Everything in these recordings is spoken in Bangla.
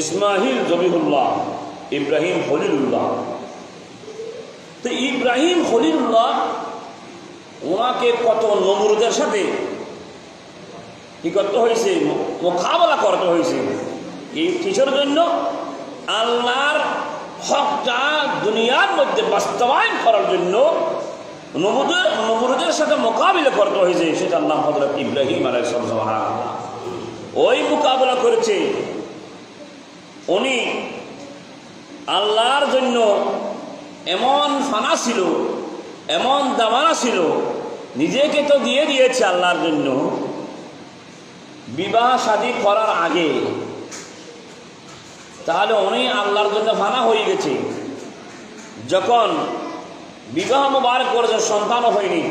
ইসমাহিল জবিহুল্লাহ ইব্রাহিম হলিলুল্লাহ। তো ইব্রাহিম হলিলুল্লাহ ওনাকে কত নমরুদের সাথে কি করতে হয়েছে? মোকাবেলা করতে হয়েছে। এই কিসের জন্য আল্লাহর হকটা দুনিয়ার মধ্যে বাস্তবায়ন করার জন্য নমরুদের সাথে মোকাবিলা করতে হয়েছে, সেটা আল্লাহ হজরত ইব্রাহিম আলাই ওই মোকাবেলা করেছে। উনি আল্লাহর জন্য এমন ফানা ছিল, এমন দামানা ছিল, নিজেকে তো দিয়ে দিয়েছে আল্লাহর জন্য। বিবাহ শাদী করার আগে তাহলে উনি আল্লাহর জন্য ফানা হয়ে গেছে। যখন বিবাহ মুবারক করেছে, সন্তানও হয়নি।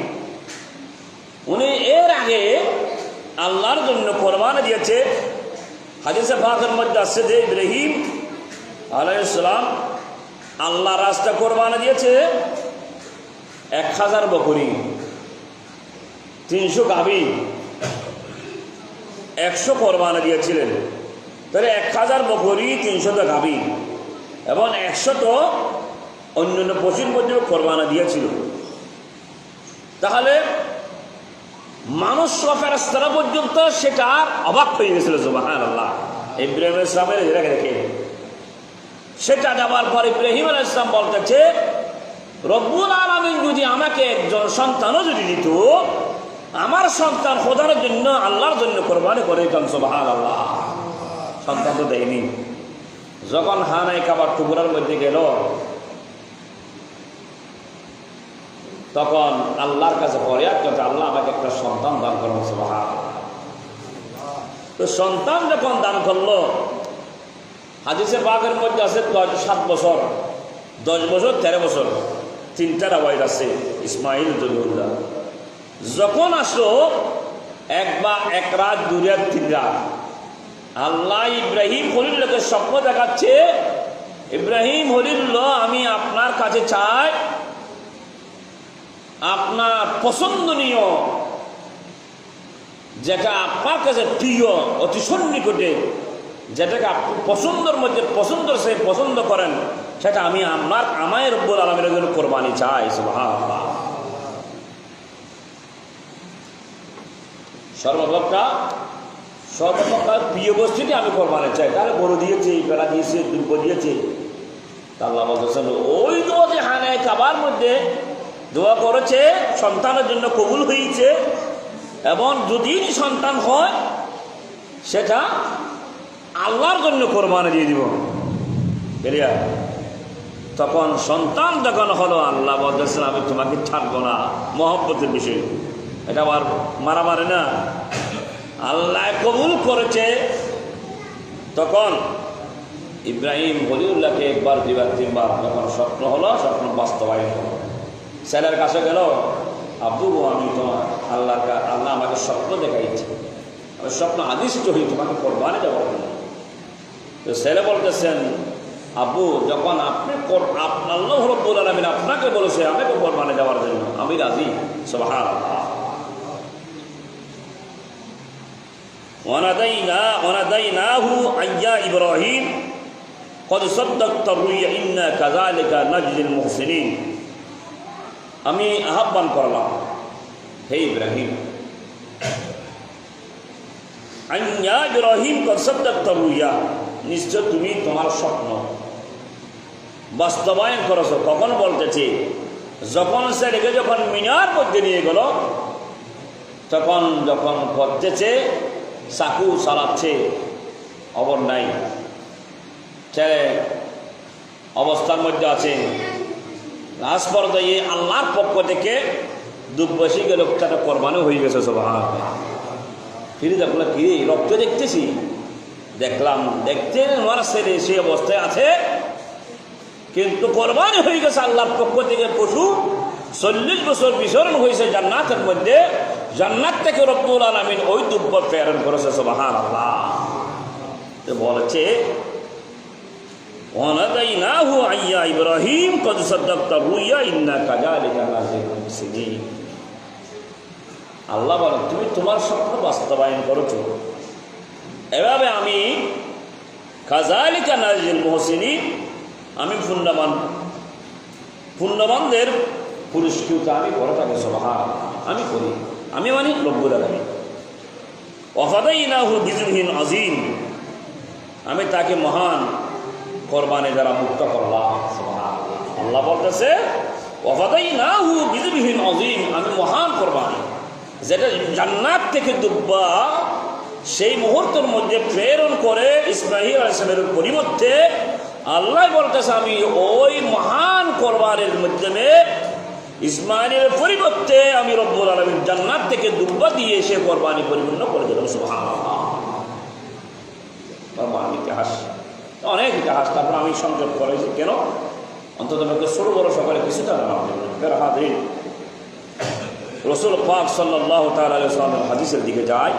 উনি এর আগে আল্লাহর জন্য কোরবানি দিয়েছে হাদিসে ফাঁকের মধ্যে আসছে যে ইব্রাহিম আলাইসালাম আল্লাহ রাস্তা কোরবানি দিয়েছে এক হাজার বকরি, তিনশো গাভী, একশো কোরবানি দিয়েছিলেন। তাহলে এক হাজার বকরি তিনশত গাভী এবং একশত অন্যান্য পশুর মধ্যেও কোরবানা দিয়েছিল। তাহলে মানুষ ফেরাস্তারা পর্যন্ত সেটা অবাক হয়ে গেছিল জবাহান আল্লাহ ইব্রাহিম ইসলামের রেখে রেখে সেটা যাবার পর ইব্রাহিম আল ইসলাম বলতেছে, রব্বুল আলমিন যদি আমাকে একজন সন্তানও যদি দিত, আমার সন্তান খোদার জন্য, আল্লাহর জন্য কোরবানি করে দিতাম সোবাহান আল্লাহ সন্তান তো দেয়নি। যখন হানাই কাবার টুকুরার মধ্যে গেল তখন আল্লাহর কাছে ফরিয়াদ করতে আল্লাহ আমাকে একটা সন্তান দান করুন সোবাহান। তো সন্তান যখন দান করল হাদিসে বাঘের মধ্যে আছে সাত বছর, দশ বছর, তেরো বছর তিনটা রাবাইট আছে, ইসমাইল জলিউল্লাহ যখন আসলো, এক বা এক রাত, দু রাত, তিন রাত, আল্লাহ ইব্রাহিম হলিল্লাহকে স্বপ্ন দেখাচ্ছে, ইব্রাহিম হলিল্লাহ আমি আপনার কাছে চাই আপনার পছন্দনীয়, যেটা আপনার কাছে প্রিয়, অতি সন্নিকটে, যেটাকে আপনি পছন্দের মধ্যে পছন্দ সে পছন্দ করেন, সেটা আমি আমার আমায় রব্বুল আলমের জন্য কোরবানি চাই, সুবহানাল্লাহ। সর্বপ্রকার প্রিয় বস্তুটি আমি কোরবানি চাই। তাহলে গরু দিয়েছে বেলা দিয়েছে দুর্গ দিয়েছে আল্লাহ বলতেছেন, ওই যে হানায় কাবার মধ্যে দোয়া করেছে, সন্তানের জন্য কবুল হয়েছে। এবং যদি সন্তান হয়, সেটা আল্লাহর জন্য কোরবানি দিয়ে দিব। বেরিয়া। তখন সন্তান যখন হলো, আল্লাহ বলতেছেন আমি তোমাকে ছাড়বো না। মহব্বতের বিষয়। এটা আবার মারামারি না। আল্লাহ কবুল করেছে। তখন ইব্রাহিম হলিউল্লাহকে একবার দুবার তিনবার যখন স্বপ্ন হলো, স্বপ্ন বাস্তবায়ন হলো। ছেলের কাছে গেল আব্বু আমি তোমার আল্লাহ আল্লাহ আমাকে স্বপ্ন দেখাইছে আমি স্বপ্ন আদিষ্ট হই তোমাকে কোরবানি যাওয়ার জন্য তো ছেলে বলতেছেন আব্বু যখন আপনি আল্লাহ রব্বুল আলমিন আপনাকে বলেছে আমাকে কোরবানি যাওয়ার জন্য আমি রাজি সবাহার ونادينا وناديناه أن يا إبراهيم قد صدقت الرؤيا إنا كذلك نجزي المحسنين আমি আহ্বান করলাম, হে ইব্রাহিম ইব্রাহিম কনসদ্দুইয়া নিশ্চয় তুমি তোমার স্বপ্ন বাস্তবায়ন করেছ। কখন বলতেছে, যখন সে রেখে যখন মিনার মধ্যে নিয়ে গেল, তখন যখন করতেছে চাকু চালাচ্ছে অবর নাই। ছেলে অবস্থার মধ্যে আছে লাস্ট পর্যায়ে আল্লাহর পক্ষ থেকে দুর্বশী লোকটা কোরবানি হয়ে গেছে সব ফিরে দেখলাম কি রক্ত দেখতেছি? দেখলাম, দেখতে আমার ছেলে সেই অবস্থায় আছে। কিন্তু কোরবানি হয়ে গেছে আল্লাহর পক্ষ থেকে পশু। চল্লিশ বছর বিচরণ হয়েছে জান্নাতের মধ্যে। জান্নাত থেকে রব্বুল আলমিন ওই দুব্য প্রেরণ করেছে সবাহান আল্লাহ বলেছে وناديناه أن يا إبراهيم قد صدقت الرؤيا إنا كذلك نجزي المحسنين আল্লাহ বলেন তুমি তোমার স্বপ্ন বাস্তবায়ন করেছো এভাবে আমি কাজালিকা নাজিল মহসিনী আমি পুণ্যবান পুণ্যবানদের পুরস্কৃত আমি করে থাকি সভা আমি করি আমি মানি রব্বুল আলমী অফাদাই না হু বিজুহীন আজিম আমি তাকে মহান কোরবানি দ্বারা মুক্ত করলাম আল্লাহ বলতেছে অফাদাই না হু বিজুহীন আজিম আমি মহান কোরবানি। যেটা জান্নাত থেকে দুব্বা, সেই মুহূর্তের মধ্যে প্রেরণ করে ইসমাহিল আলাইসলামের পরিবর্তে আল্লাহ বলতেছে, আমি ওই মহান কোরবানের মাধ্যমে ইসমাইলের পরিবর্তে আমি রব্বুল আলমীর জান্নাত থেকে দুব্বা দিয়ে সে কোরবানি পরিপূর্ণ করে দিলাম, সুবহানাল্লাহ। কোরবান ইতিহাস অনেক জাহাজ তারপর আমি সংযোগ করেছি কেন? অন্তত ছোট বড় সকালে কিছুটা জানার জন্য ফের হাদিন রসুল পাক সাল্লাহ তাল হাদিসের দিকে যায়।